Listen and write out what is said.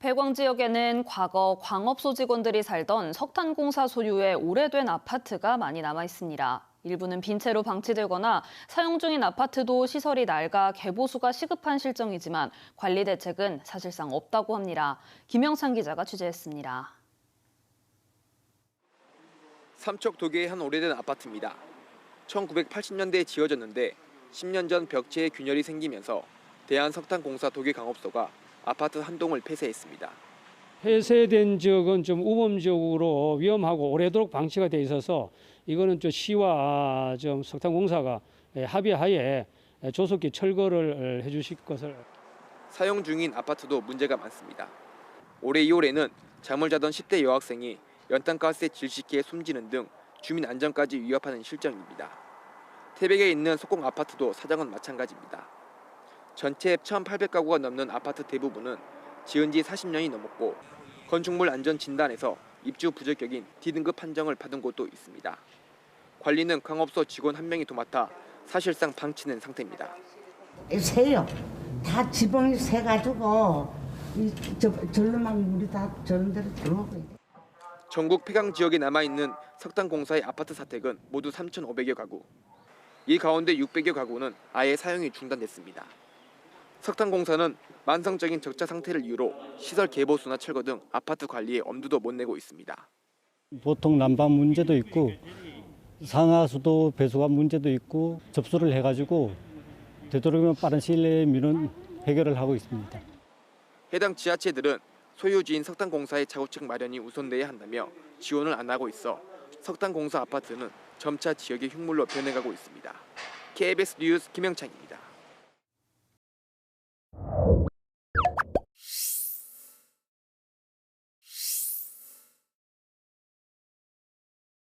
배광 지역에는 과거 광업소 직원들이 살던 석탄공사 소유의 오래된 아파트가 많이 남아 있습니다. 일부는 빈 채로 방치되거나 사용 중인 아파트도 시설이 낡아 개보수가 시급한 실정이지만 관리 대책은 사실상 없다고 합니다. 김영찬 기자가 취재했습니다. 삼척 도계의 한 오래된 아파트입니다. 1980년대에 지어졌는데 10년 전 벽체에 균열이 생기면서 대한석탄공사 도계 강업소가 아파트 한 동을 폐쇄했습니다. 폐쇄된 지역은 좀 우범 지역으로 위험하고 오래도록 방치가 돼 있어서 이거는 좀 시와 좀 석탄공사가 예, 합의하에 조속히 철거를 해 주실 것을 사용 중인 아파트도 문제가 많습니다. 올해 2월에는 잠을 자던 10대 여학생이 연탄가스에 질식해 숨지는 등 주민 안전까지 위협하는 실정입니다. 태백에 있는 속공 아파트도 사정은 마찬가지입니다. 전체 1,800가구가 넘는 아파트 대부분은 지은 지 40년이 넘었고 건축물 안전 진단에서 입주 부적격인 D등급 판정을 받은 곳도 있습니다. 관리는 강업소 직원 한 명이 도맡아 사실상 방치된 상태입니다. 새요. 다 지붕이 새가지고 이 저, 절로만 물이 다 저런 데로 들어오고 있 전국 폐강 지역에 남아있는 석탄공사의 아파트 사택은 모두 3,500여 가구. 이 가운데 600여 가구는 아예 사용이 중단됐습니다. 석탄공사는 만성적인 적자 상태를 이유로 시설 개보수나 철거 등 아파트 관리에 엄두도 못 내고 있습니다. 보통 난방 문제도 있고 상하수도 배수관 문제도 있고 접수를 해가지고 되도록이면 빠른 시일 내에 민원 해결을 하고 있습니다. 해당 지자체들은 소유지인 석탄공사의 자구책 마련이 우선돼야 한다며 지원을 안 하고 있어 석탄공사 아파트는 점차 지역의 흉물로 변해가고 있습니다. KBS 뉴스 김영창입니다.